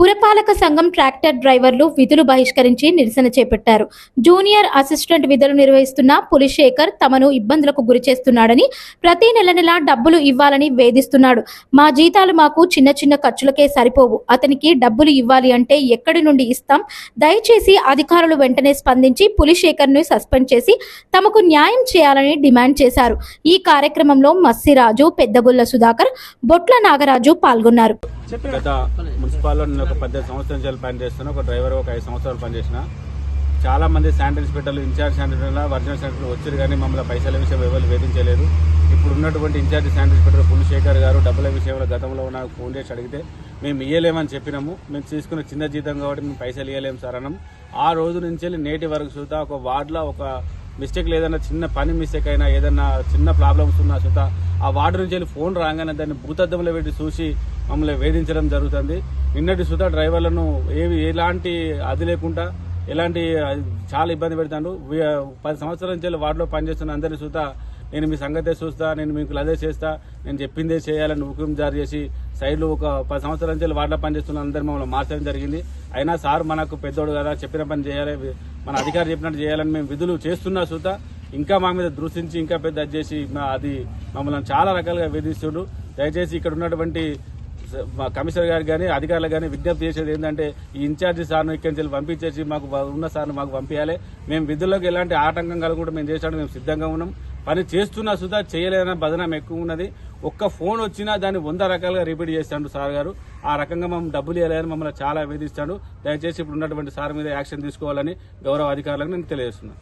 పురపాలక సంఘం ట్రాక్టర్ డ్రైవర్లు విధులు బహిష్కరించి నిరసన చేపట్టారు. జూనియర్ అసిస్టెంట్ విధులు నిర్వహిస్తున్న పులిశేఖర్ తమను ఇబ్బందులకు గురి చేస్తున్నాడని ప్రతి నెల నెల డబ్బులు ఇవ్వాలని వేధిస్తున్నాడు. మా జీతాలు మాకు చిన్న చిన్న ఖర్చులకే సరిపోవు. అతనికి డబ్బులు ఇవ్వాలి అంటే ఎక్కడి నుండి ఇస్తాం? దయచేసి అధికారులు వెంటనే స్పందించి పులిశేఖర్ను సస్పెండ్ చేసి తమకు న్యాయం చేయాలని డిమాండ్ చేశారు. ఈ కార్యక్రమంలో మస్సిరాజు పెద్దగుల్ల సుధాకర్ బొట్ల నాగరాజు పాల్గొన్నారు. గత మున్సిపాల్లో నేను ఒక పద్దెనిమిది సంవత్సరాల నుంచి పనిచేస్తున్నా ఒక డ్రైవర్ ఒక ఐదు సంవత్సరాలు పనిచేసిన చాలా మంది శానిటరీ ఇన్స్పెక్టర్లు ఇన్ఛార్జ్ శానిటరీ వర్జినల్ శానిటరీ వచ్చారు కానీ మమ్మల్ని పైసల విషయం ఎవరు వేధించలేదు. ఇప్పుడు ఉన్నటువంటి ఇన్ఛార్జ్ శానిటరీ ఇన్స్పెక్టర్ పులిశేఖర్ గారు డబ్బుల విషయంలో గతంలో ఉన్న ఫోన్ చేసి అడిగితే మేము ఇయ్యలేమని చెప్పినాము మేము తీసుకున్న చిన్న జీతం కాబట్టి మేము పైసలు ఇవ్వలేము సార్ అన్నాం. ఆ రోజు నుంచి వెళ్ళి నేటి వరకు చూద్దా ఒక వార్డులో ఒక మిస్టేక్ ఏదైనా చిన్న పని మిస్టేక్ అయినా ఏదైనా చిన్న ప్రాబ్లమ్స్ ఉన్నా సుత ఆ వార్డు నుంచి వెళ్ళి ఫోన్ రాగానే దాన్ని భూతద్దంలో పెట్టి చూసి మమ్మల్ని వేధించడం జరుగుతుంది. నిన్నటి సుత డ్రైవర్లను ఏవి ఎలాంటి అది లేకుండా ఎలాంటి అది చాలా ఇబ్బంది పెడతాడు పది సంవత్సరాల నుంచి వెళ్ళి వార్డులో పనిచేస్తున్న అందరి సుతా నేను మీ సంగతే చూస్తా నేను మీకు అదే చేస్తా నేను చెప్పిందే చేయాలని హుకుం జారీ చేసి సైడ్లో ఒక పది సంవత్సరాల నుంచి వార్డులో పనిచేస్తున్న అందరు మమ్మల్ని మార్చడం జరిగింది. అయినా సార్ మనకు పెద్దోడు కదా చెప్పిన పని చేయాలి మన అధికారి చెప్పినట్టు చేయాలని మేము విధులు చేస్తున్నా చూస్తా. ఇంకా మా మీద దృష్టించి ఇంకా పెద్ద అది చేసి మా- అది మమ్మల్ని చాలా రకాలుగా వేధిస్తుండు దయచేసి ఇక్కడ ఉన్నటువంటి కమిషనర్ గారు కానీ అధికారులకు కానీ విజ్ఞప్తి చేసేది ఏంటంటే ఈ ఇన్ఛార్జి సార్ను ఇక్కడి నుంచి పంపించేసి మాకు ఉన్న సార్ను మాకు పంపించాలి. మేము విధుల్లోకి ఎలాంటి ఆటంకం కలగకుండా మేము చేసాడు మేము సిద్ధంగా ఉన్నాం. పని చేస్తున్నా సుధా చేయలేదన్న బదనం ఎక్కువ ఉన్నది. ఒక్క ఫోన్ వచ్చినా దాన్ని వంద రకాలుగా రిపీట్ చేస్తాడు సార్ గారు. ఆ రకంగా మనం డబ్బులు ఇవ్వలేదని మమ్మల్ని చాలా వేధిస్తాడు. దయచేసి ఇప్పుడు ఉన్నటువంటి సార్ మీద యాక్షన్ తీసుకోవాలని గౌరవ అధికారులకు నేను తెలియజేస్తున్నాను.